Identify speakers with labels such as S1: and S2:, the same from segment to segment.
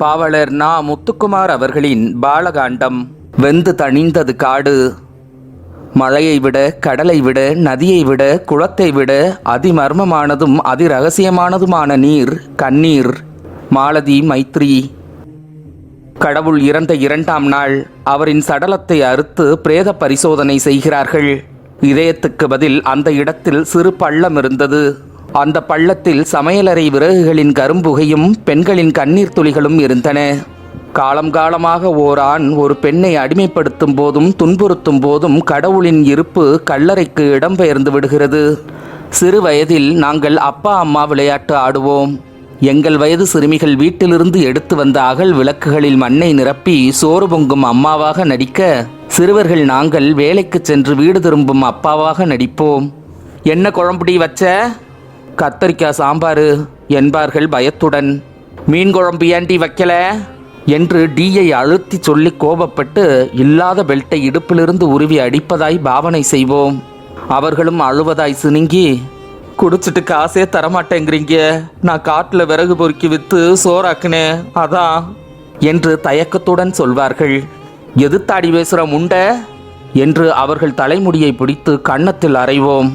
S1: பாவலர் நா முத்துக்குமார் அவர்களின் பாலகாண்டம். வெந்து தணிந்தது காடு. மழையை விட கடலை விட நதியை விட குளத்தை விட அதிமர்மமானதும் அதிரகசியமானதுமான நீர் கண்ணீர் மாலதி மைத்ரி. கடவுள் இறந்த இரண்டாம் நாள் அவரின் சடலத்தை அறுத்து பிரேத பரிசோதனை செய்கிறார்கள். இதயத்துக்கு பதில் அந்த இடத்தில் சிறு பள்ளம் இருந்தது. அந்த பள்ளத்தில் சமையலறை விறகுகளின் கரும்புகையும் பெண்களின் கண்ணீர் துளிகளும் இருந்தன. காலம் காலமாக ஓர் ஆண் ஒரு பெண்ணை அடிமைப்படுத்தும் போதும் துன்புறுத்தும் போதும் கடவுளின் இருப்பு கல்லறைக்கு இடம்பெயர்ந்து விடுகிறது. சிறு வயதில் நாங்கள் அப்பா அம்மா விளையாட்டு ஆடுவோம். எங்கள் வயது சிறுமிகள் வீட்டிலிருந்து எடுத்து வந்த அகல் விளக்குகளில் மண்ணை நிரப்பி சோறு பொங்கும் அம்மாவாக நடிக்க சிறுவர்கள் நாங்கள் வேலைக்கு சென்று வீடு திரும்பும் அப்பாவாக நடிப்போம். என்ன குழம்புடி வச்ச? கத்தரிக்காய் சாம்பாரு என்பார்கள் பயத்துடன். மீன் குழம்பு ஏண்டி வைக்கல? என்று டீயை அழுத்தி சொல்லி கோபப்பட்டு இல்லாத பெல்ட்டை இடுப்பிலிருந்து உருவி அடிப்பதாய் பாவனை செய்வோம். அவர்களும் அழுவதாய் சினுங்கி குடிச்சிட்டு காசே தரமாட்டேங்கிறீங்க. நான் காட்டில் விறகு பொறுக்கி விற்று சோறாக்குனேன் அதான் என்று தயக்கத்துடன் சொல்வார்கள். எதிர்த்தாடி பேசுகிற முண்ட? என்று அவர்கள் தலைமுடியை பிடித்து கன்னத்தில் அறைவோம்.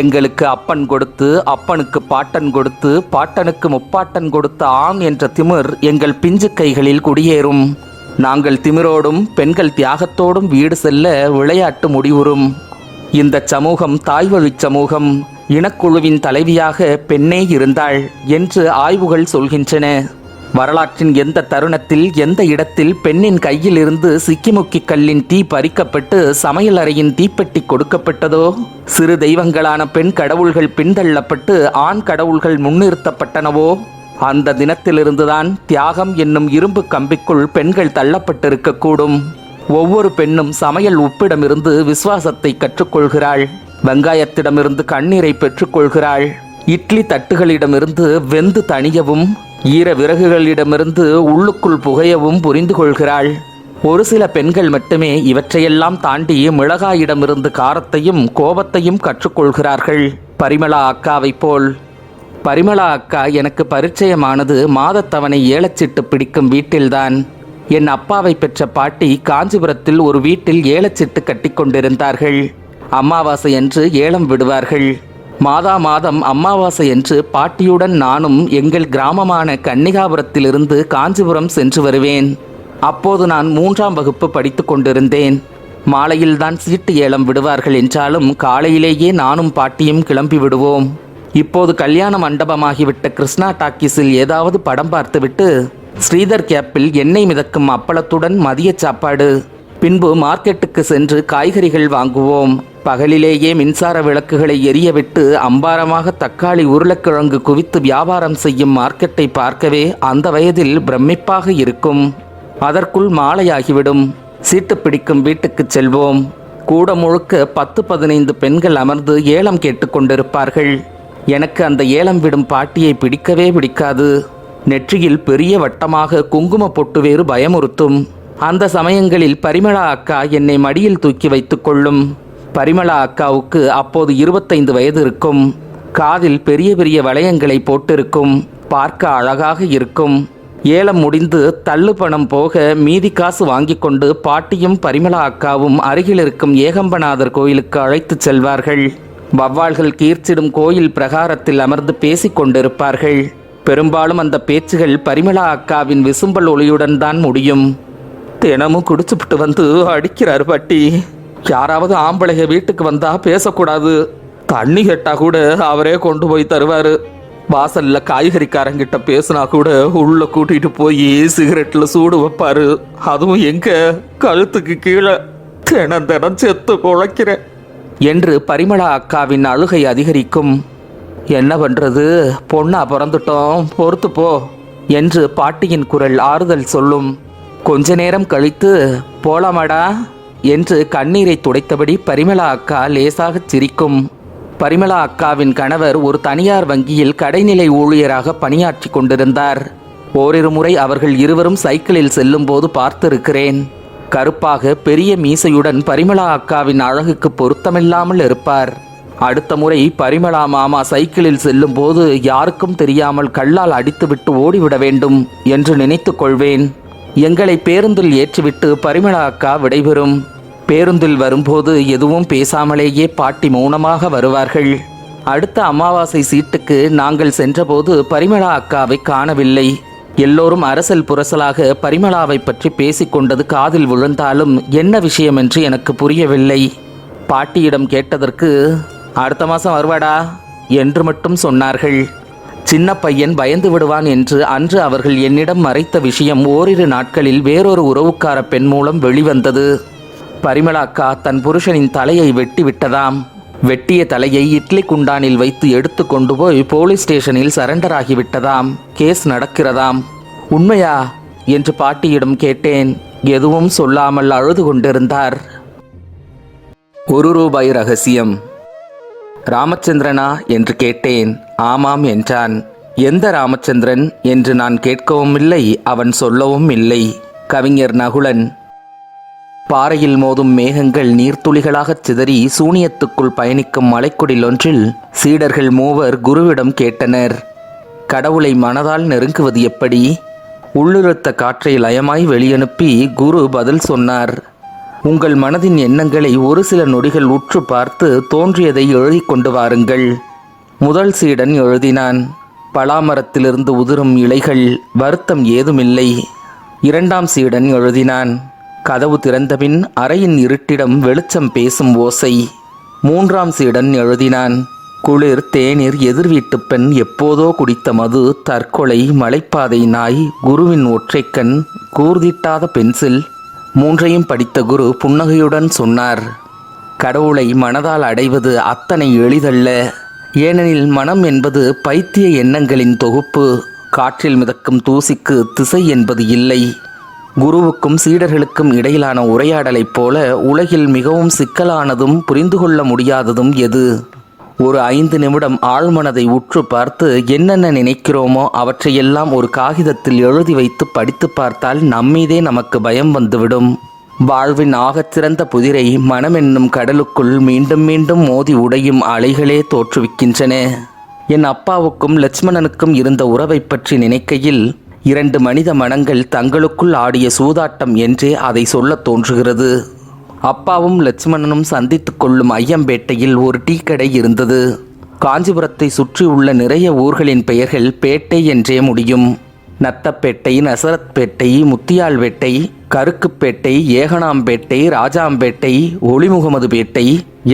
S1: எங்களுக்கு அப்பன் கொடுத்து அப்பனுக்கு பாட்டன் கொடுத்து பாட்டனுக்கு முப்பாட்டன் கொடுத்த ஆண் என்ற திமிர் எங்கள் பிஞ்சு கைகளில் குடியேறும். நாங்கள் திமிரோடும் பெண்கள் தியாகத்தோடும் வீடு செல்ல விளையாட்டு முடிவுறும். இந்த சமூகம் தாய்வழிச் சமூகம். இனக்குழுவின் தலைவியாக பெண்ணே இருந்தாள் என்று ஆய்வுகள் சொல்கின்றன. வரலாற்றின் எந்த தருணத்தில் எந்த இடத்தில் பெண்ணின் கையில் இருந்து சிக்கிமுக்கி கல்லின் தீ பறிக்கப்பட்டு சமையலறையின் தீப்பெட்டி கொடுக்கப்பட்டதோ? சிறு தெய்வங்களான பெண் கடவுள்கள் பின்தள்ளப்பட்டு ஆண் கடவுள்கள் முன்னிறுத்தப்பட்டனவோ? அந்த தினத்திலிருந்துதான் தியாகம் என்னும் இரும்பு கம்பிக்குள் பெண்கள் தள்ளப்பட்டிருக்கக்கூடும். ஒவ்வொரு பெண்ணும் சமையல் உப்பிடமிருந்து விசுவாசத்தை கற்றுக்கொள்கிறாள். வெங்காயத்திடமிருந்து கண்ணீரை பெற்றுக்கொள்கிறாள். இட்லி தட்டுகளிடமிருந்து வெந்து தணியவும் ஈர விறகுகளிடமிருந்து உள்ளுக்குள் புகையவும் புரிந்து கொள்கிறாள். ஒரு சில பெண்கள் மட்டுமே இவற்றையெல்லாம் தாண்டி மிளகாயிடமிருந்து காரத்தையும் கோபத்தையும் கற்றுக்கொள்கிறார்கள். பரிமளா அக்காவைப் போல். பரிமளா அக்கா எனக்கு பரிச்சயமானது மாதத்தவணை ஏலச்சிட்டு பிடிக்கும் வீட்டில்தான். என் அப்பாவை பெற்ற பாட்டி காஞ்சிபுரத்தில் ஒரு வீட்டில் ஏலச்சிட்டு கட்டிக்கொண்டிருந்தார்கள் அமாவாசை என்று ஏலம் விடுவார்கள். மாதா மாதம் அமாவாசை என்று பாட்டியுடன் நானும் எங்கள் கிராமமான கன்னிகாபுரத்திலிருந்து காஞ்சிபுரம் சென்று வருவேன். அப்போது நான் மூன்றாம் வகுப்பு படித்து கொண்டிருந்தேன். மாலையில்தான் சீட்டு ஏலம் விடுவார்கள் என்றாலும் காலையிலேயே நானும் பாட்டியும் கிளம்பி விடுவோம். இப்போது கல்யாண மண்டபமாகிவிட்ட கிருஷ்ணா டாக்கீஸில் ஏதாவது படம் பார்த்துவிட்டு ஸ்ரீதர் கேப்பில் எண்ணெய் மிதக்கும் அப்பளத்துடன் மதிய சாப்பாடு. பின்பு மார்க்கெட்டுக்கு சென்று காய்கறிகள் வாங்குவோம். பகலிலேயே மின்சார விளக்குகளை எரியவிட்டு அம்பாரமாக தக்காளி உருளைக்கிழங்கு குவித்து வியாபாரம் செய்யும் மார்க்கெட்டை பார்க்கவே அந்த வயதில் பிரமிப்பாக இருக்கும். அதற்குள் மாலையாகிவிடும். சீட்டு பிடிக்கும் வீட்டுக்குச் செல்வோம். கூட முழுக்க பத்து பதினைந்து பெண்கள் அமர்ந்து ஏலம் கேட்டுக்கொண்டிருப்பார்கள் எனக்கு அந்த ஏலம் விடும் பாட்டியை பிடிக்கவே பிடிக்காது. நெற்றியில் பெரிய வட்டமாக குங்கும பொட்டு வேறு பயமுறுத்தும். அந்த சமயங்களில் பரிமளா அக்கா என்னை மடியில் தூக்கி வைத்துக் கொள்ளும். பரிமளா அக்காவுக்கு அப்போது இருபத்தைந்து வயது இருக்கும். காதில் பெரிய பெரிய வளையங்களை போட்டிருக்கும். பார்க்க அழகாக இருக்கும். ஏலம் முடிந்து தள்ளு பணம் போக மீதி காசு வாங்கி கொண்டு பாட்டியும் பரிமளா அக்காவும் அருகில் இருக்கும் ஏகம்பநாதர் கோயிலுக்கு அழைத்துச் செல்வார்கள். வவ்வாள்கள் கீர்ச்சிடும் கோயில் பிரகாரத்தில் அமர்ந்து பேசிக் கொண்டிருப்பார்கள். பெரும்பாலும் அந்த பேச்சுகள் பரிமளா அக்காவின் விசும்பல் ஒளியுடன் தான் முடியும். தினமும் குடிச்சுப்புட்டு வந்து அடிக்கிறார் பாட்டி. யாராவது ஆம்பளைக வீட்டுக்கு வந்தா பேசக்கூடாது. தண்ணி கெட்டா கூட அவரே கொண்டு போய் தருவாரு. வாசல்ல காய்கறிக்காரங்கிட்ட பேசினா கூட உள்ள கூட்டிட்டு போய் சிகரெட்ல சூடு வைப்பாரு. அதுவும் எங்க? கழுத்துக்கு கீழே. தினம் தினம் செத்து குழைக்கிறேன் என்று பரிமளா அக்காவின் அழுகை அதிகரிக்கும். என்ன பண்றது? பொண்ணா பிறந்துட்டோம். பொறுத்து போ என்று பாட்டியின் குரல் ஆறுதல் சொல்லும். கொஞ்ச நேரம் கழித்து போலாமாடா? என்று கண்ணீரை துடைத்தபடி பரிமளா அக்கா லேசாகச் சிரிக்கும். பரிமளா அக்காவின் கணவர் ஒரு தனியார் வங்கியில் கடைநிலை ஊழியராக பணியாற்றி கொண்டிருந்தார். ஓரிரு முறை அவர்கள் இருவரும் சைக்கிளில் செல்லும்போது பார்த்திருக்கிறேன். கருப்பாக பெரிய மீசையுடன் பரிமளா அக்காவின் அழகுக்கு பொருத்தமில்லாமல் இருப்பார். அடுத்த முறை பரிமளா மாமா சைக்கிளில் செல்லும்போது யாருக்கும் தெரியாமல் கல்லால் அடித்துவிட்டு ஓடிவிட வேண்டும் என்று நினைத்துக் கொள்வேன். எங்களை பேருந்தில் ஏற்றிவிட்டு பரிமளா அக்கா விடைபெறும். பேருந்தில் வரும்போது எதுவும் பேசாமலேயே பாட்டி மௌனமாக வருவார்கள். அடுத்த அமாவாசை சீட்டுக்கு நாங்கள் சென்றபோது பரிமளா அக்காவை காணவில்லை. எல்லோரும் அரசல் புரசலாக பரிமளாவை பற்றி பேசிக்கொண்டது காதில் விழுந்தாலும் என்ன விஷயம் என்று எனக்கு புரியவில்லை. பாட்டியிடம் கேட்டதற்கு அடுத்த மாதம் வருவாடா? என்று மட்டும் சொன்னார்கள். சின்ன பையன் பயந்து விடுவான் என்று அன்று அவர்கள் என்னிடம் மறைத்த விஷயம் ஓரிரு நாட்களில் வேறொரு உறவுக்கார பெண் மூலம் வெளிவந்தது. பரிமளாக்கா தன் புருஷனின் தலையை வெட்டி விட்டதாம். வெட்டிய தலையை இட்லி குண்டானில் வைத்து எடுத்து கொண்டு போய் போலீஸ் ஸ்டேஷனில் சரண்டர் ஆகிவிட்டதாம் கேஸ் நடக்கிறதாம். உண்மையா? என்று பாட்டியிடம் கேட்டேன். எதுவும் சொல்லாமல் அழுது கொண்டிருந்தார். ஒரு ரூபாய் ரகசியம். ராமச்சந்திரனா? என்று கேட்டேன். ஆமாம் என்றான். எந்த ராமச்சந்திரன் என்று நான் கேட்கவும் இல்லை அவன் சொல்லவும் இல்லை. கவிஞர் நகுலன் பாறையில் மோதும் மேகங்கள் நீர்த்துளிகளாகச் சிதறி சூனியத்துக்குள் பயணிக்கும் மலைக்குடில் ஒன்றில் சீடர்கள் மூவர் குருவிடம் கேட்டனர். கடவுளை மனதால் நெருங்குவது எப்படி? உள்ளிருத்த காற்றை லயமாய் வெளியனுப்பி குரு பதில் சொன்னார். உங்கள் மனதின் எண்ணங்களை ஒரு சில நொடிகள் உற்று பார்த்து தோன்றியதை எழுதிக் கொண்டு வாருங்கள். முதல் சீடன் எழுதினான் பலாமரத்திலிருந்து உதிரும் இலைகள் வருத்தம் ஏதுமில்லை. இரண்டாம் சீடன் எழுதினான் கதவு திறந்தபின் அறையின் இருட்டிடம் வெளிச்சம் பேசும் ஓசை. மூன்றாம் சீடன் எழுதினான் குளிர் தேநீர் எதிர்வீட்டு பெண் எப்போதோ குடித்த மது தற்கொலை மலைப்பாதை நாய் குருவின் ஒற்றைக்கண் கூர்திட்டாத பென்சில். மூன்றையும் படித்த குரு புன்னகையுடன் சொன்னார் கடவுளை மனதால் அடைவது அத்தனை எளிதல்ல. ஏனெனில் மனம் என்பது பைத்திய எண்ணங்களின் தொகுப்பு காற்றில் மிதக்கும் தூசிக்கு திசை என்பது இல்லை. குருவுக்கும் சீடர்களுக்கும் இடையிலான உரையாடலைப் போல உலகில் மிகவும் சிக்கலானதும் புரிந்து கொள்ள முடியாததும் எது? ஒரு ஐந்து நிமிடம் ஆழ்மனதை உற்று பார்த்து என்னென்ன நினைக்கிறோமோ அவற்றையெல்லாம் ஒரு காகிதத்தில் எழுதி வைத்து படித்து பார்த்தால் நம்மீதே நமக்கு பயம் வந்துவிடும். வாழ்வின் ஆகச்சிறந்த புதிரை மனமென்னும் கடலுக்குள் மீண்டும் மீண்டும் மோதி உடையும் அலைகளே தோற்றுவிக்கின்றன. என் அப்பாவுக்கும் லட்சுமணனுக்கும் இருந்த உறவைப் பற்றி நினைக்கையில் இரண்டு மனித மனங்கள் தங்களுக்குள் ஆடிய சூதாட்டம் என்றே அதை சொல்லத் தோன்றுகிறது. அப்பாவும் லட்சுமணனும் சந்தித்து கொள்ளும் ஐயம்பேட்டையில் ஒரு டீ கடை இருந்தது. காஞ்சிபுரத்தை சுற்றியுள்ள நிறைய ஊர்களின் பெயர்கள் பேட்டை என்றே முடியும். நத்தப்பேட்டை நசரத்பேட்டை முத்தியால்பேட்டை கருக்குப்பேட்டை ஏகனாம்பேட்டை ராஜாம்பேட்டை ஒளிமுகமது பேட்டை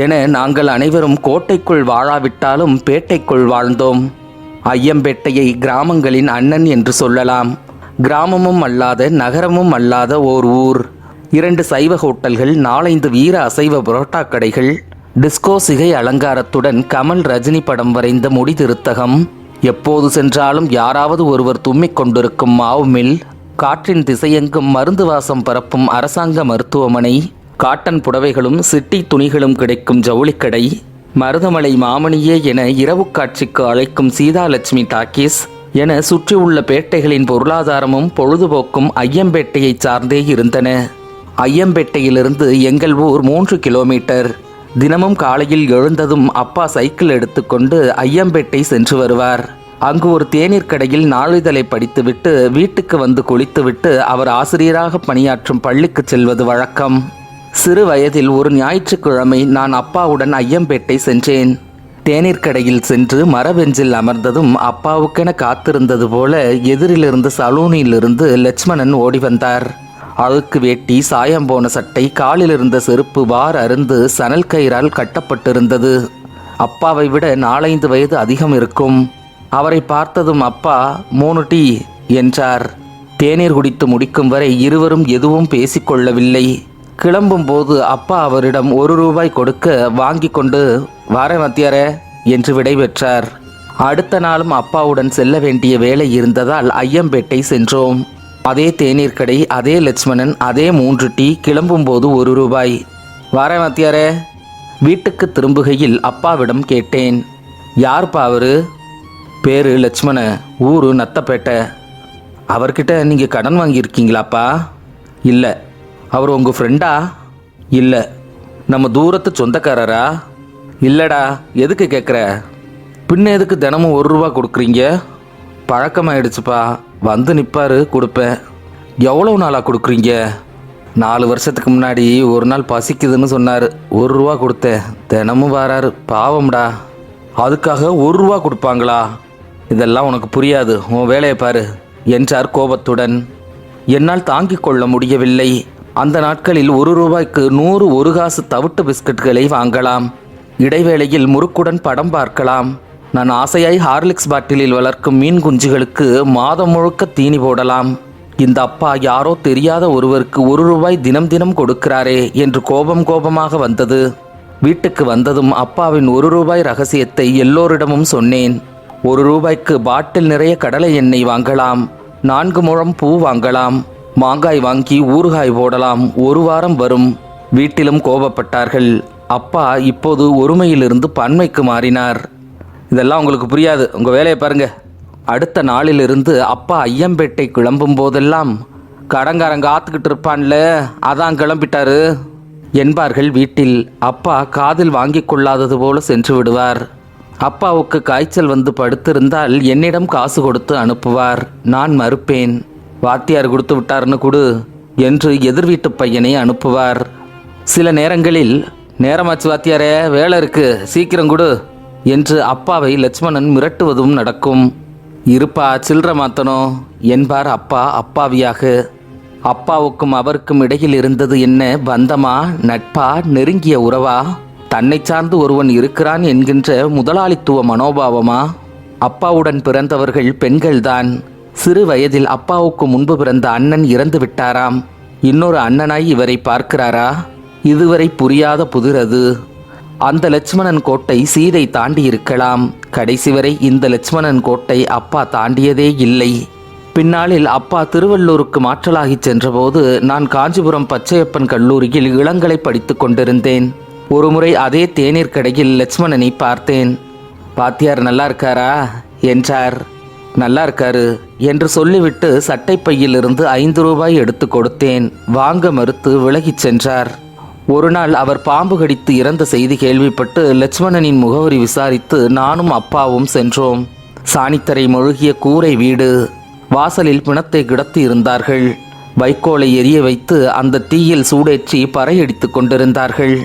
S1: என நாங்கள் அனைவரும் கோட்டைக்குள் வாழாவிட்டாலும் பேட்டைக்குள் வாழ்ந்தோம். ஐயம்பேட்டையை கிராமங்களின் அண்ணன் என்று சொல்லலாம். கிராமமும் அல்லாத நகரமும் அல்லாத ஓர் ஊர். இரண்டு சைவ ஹோட்டல்கள் நாலைந்து வீர அசைவ புரோட்டா கடைகள் டிஸ்கோ சிகை அலங்காரத்துடன் கமல் ரஜினி படம் வரைந்த முடி திருத்தகம் எப்போது சென்றாலும் யாராவது ஒருவர் தும்மிக் கொண்டிருக்கும் மாவு மில் காற்றின் திசையெங்கும் மருந்து வாசம் பரப்பும் அரசாங்க மருத்துவமனை காட்டன் புடவைகளும் சிட்டி துணிகளும் கிடைக்கும் ஜவுளிக்கடை மருதமலை மாமணியே என இரவு காட்சிக்கு அழைக்கும் சீதாலட்சுமி டாக்கீஸ் என சுற்றியுள்ள பேட்டைகளின் பொருளாதாரமும் பொழுதுபோக்கும் ஐயம்பேட்டையை சார்ந்தே இருந்தன. ஐயம்பேட்டையிலிருந்து எங்கள் ஊர் மூன்று கிலோமீட்டர். தினமும் காலையில் எழுந்ததும் அப்பா சைக்கிள் எடுத்துக்கொண்டு ஐயம்பேட்டை சென்று வருவார். அங்கு ஒரு தேநீர் கடையில் நாளிதழை படித்துவிட்டு வீட்டுக்கு வந்து குளித்துவிட்டு அவர் ஆசிரியராக பணியாற்றும் பள்ளிக்கு செல்வது வழக்கம். சிறு வயதில் ஒரு ஞாயிற்றுக்கிழமை நான் அப்பாவுடன் ஐயம்பேட்டை சென்றேன். தேநீர் கடையில் சென்று மரபெஞ்சில் அமர்ந்ததும் அப்பாவுக்கென காத்திருந்தது போல எதிரிலிருந்து சலூனிலிருந்து லட்சுமணன் ஓடி வந்தார். அழுக்கு வேட்டி சாயம் போன சட்டை காலில் இருந்த செருப்பு வார் அருந்து சணல் கயிறால் கட்டப்பட்டிருந்தது. அப்பாவை விட நாலைந்து வயது அதிகம் இருக்கும். அவரை பார்த்ததும் அப்பா மூணு டீ என்றார். தேநீர் குடித்து முடிக்கும் வரை இருவரும் எதுவும் பேசிக்கொள்ளவில்லை கிளம்பும் போது அப்பா அவரிடம் ஒரு ரூபாய் கொடுக்க வாங்கி கொண்டு வார மத்தியார என்று விடைபெற்றார் அடுத்த நாளும் அப்பாவுடன் செல்ல வேண்டிய வேலை இருந்ததால் ஐயம்பேட்டை சென்றோம். அதே தேநீர் கடை அதே லட்சுமணன் அதே மூன்று டீ கிளம்பும்போது ஒரு ரூபாய். வாரேன் மத்தியாரே வீட்டுக்கு திரும்புகையில் அப்பாவிடம் கேட்டேன். யார்ப்பா அவரு? பேரு லட்சுமண ஊரு நத்தப்பேட்டை. அவர்கிட்ட நீங்கள் கடன் வாங்கியிருக்கீங்களாப்பா? இல்லை. அவர் உங்கள் ஃப்ரெண்டா இல்லை. நம்ம தூரத்து சொந்தக்காரரா? இல்லைடா எதுக்கு கேட்குற பின்ன எதுக்கு தினமும் ஒரு ரூபா கொடுக்குறீங்க? பழக்கமாயிடுச்சுப்பா. வந்து நிற்பாரு கொடுப்பேன். எவ்வளோ நாளாக கொடுக்குறீங்க? நாலு வருஷத்துக்கு முன்னாடி ஒரு நாள் பசிக்குதுன்னு சொன்னார். ஒரு ரூபா கொடுத்தேன். தினமும் வராரு. பாவம்டா. அதுக்காக ஒரு ரூபா கொடுப்பாங்களா? இதெல்லாம் உனக்கு புரியாது. உன் வேலையை பாரு. என்றார் கோபத்துடன். என்னால் தாங்கிக் கொள்ள முடியவில்லை. அந்த நாட்களில் ஒரு ரூபாய்க்கு நூறு ஒரு காசு தவிட்டு பிஸ்கட்களை வாங்கலாம். இடைவேளையில் முறுக்குடன் படம் பார்க்கலாம். நான் ஆசையாய் ஹார்லிக்ஸ் பாட்டிலில் வளர்க்கும் மீன் குஞ்சுகளுக்கு மாதம் முழுக்க தீனி போடலாம். இந்த அப்பா யாரோ தெரியாத ஒருவருக்கு ஒரு ரூபாய் தினம் தினம் கொடுக்கிறாரே என்று கோபம் கோபமாக வந்தது. வீட்டுக்கு வந்ததும் அப்பாவின் ஒரு ரூபாய் ரகசியத்தை எல்லோரிடமும் சொன்னேன். ஒரு ரூபாய்க்கு பாட்டில் நிறைய கடலை எண்ணெய் வாங்கலாம். நான்கு முழம் பூ வாங்கலாம். மாங்காய் வாங்கி ஊறுகாய் போடலாம். ஒரு வாரம் வரும். வீட்டிலும் கோபப்பட்டார்கள். அப்பா இப்போது ஒருமையிலிருந்து பன்மைக்கு மாறினார். இதெல்லாம் உங்களுக்கு புரியாது. உங்கள் வேலையை பாருங்கள் அடுத்த நாளிலிருந்து அப்பா ஐயம்பேட்டை கிளம்பும் போதெல்லாம் கடங்காரங்க ஆத்துக்கிட்டு இருப்பான்ல. அதான் கிளம்பிட்டாரு. என்பார்கள் வீட்டில். அப்பா காதில் வாங்கி கொள்ளாதது போல சென்று விடுவார். அப்பாவுக்கு காய்ச்சல் வந்து படுத்திருந்தால் என்னிடம் காசு கொடுத்து அனுப்புவார். நான் மறுப்பேன். வாத்தியார் கொடுத்து விட்டார்னு கொடு என்று எதிர் வீட்டு பையனை அனுப்புவார். சில நேரங்களில் நேரமாச்சு வாத்தியாரே வேலை இருக்கு. சீக்கிரம் கொடு. என்று அப்பாவை லட்சுமணன் மிரட்டுவதும் நடக்கும். இருப்பா சில்லற மாத்தனோ? என்பார் அப்பா அப்பாவியாக. அப்பாவுக்கும் அவருக்கும் இடையில் இருந்தது என்ன? பந்தமா நட்பா? நெருங்கிய உறவா? தன்னை சார்ந்து ஒருவன் இருக்கிறான் என்கின்ற முதலாளித்துவ மனோபாவமா? அப்பாவுடன் பிறந்தவர்கள் பெண்கள்தான். சிறு வயதில் அப்பாவுக்கு முன்பு பிறந்த அண்ணன் இறந்து விட்டாராம். இன்னொரு அண்ணனாய் இவரை பார்க்கிறாரா? இதுவரை புரியாத புதிரது அந்த லட்சுமணன் கோட்டை சீதை தாண்டி இருக்கலாம். கடைசி வரை இந்த லட்சுமணன் கோட்டை அப்பா தாண்டியதே இல்லை. பின்னாளில் அப்பா திருவள்ளூருக்கு மாற்றலாகிச் சென்றபோது நான் காஞ்சிபுரம் பச்சையப்பன் கல்லூரியில் இளங்கலை படித்துக் கொண்டிருந்தேன். ஒருமுறை அதே தேநீர் கடையில் லட்சுமணனை பார்த்தேன். பாத்தியார் நல்லா இருக்காரா என்றார். நல்லா இருக்காரு என்று சொல்லிவிட்டு சட்டைப்பையிலிருந்து ஐந்து ரூபாய் எடுத்து கொடுத்தேன். வாங்க மறுத்து விலகிச் சென்றார். ஒரு நாள் அவர் பாம்பு கடித்து இறந்த செய்தி கேள்விப்பட்டு லட்சுமணனின் முகவரி விசாரித்து நானும் அப்பாவும் சென்றோம். சாணித்தரை மொழுகிய கூரை வீடு வாசலில் பிணத்தை கிடத்தி இருந்தார்கள். வைக்கோலை எரிய வைத்து அந்த தீயில் சூடேற்றி பறையடித்துக் கொண்டிருந்தார்கள்.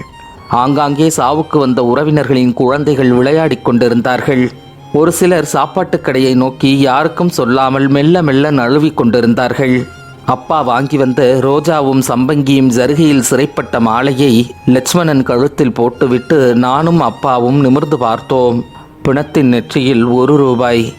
S1: ஆங்காங்கே சாவுக்கு வந்த உறவினர்களின் குழந்தைகள் விளையாடிக் கொண்டிருந்தார்கள். ஒரு சிலர் சாப்பாட்டுக் கடையை நோக்கி யாருக்கும் சொல்லாமல் மெல்ல மெல்ல நழுவிக் கொண்டிருந்தார்கள். அப்பா வாங்கி வந்த ரோஜாவும் சம்பங்கியும் ஜருகையில் சிறைப்பட்ட மாலையை லட்சுமணன் கழுத்தில் போட்டுவிட்டு நானும் அப்பாவும் நிமிர்ந்து பார்த்தோம். பிணத்தின் நெற்றியில் ஒரு ரூபாய்.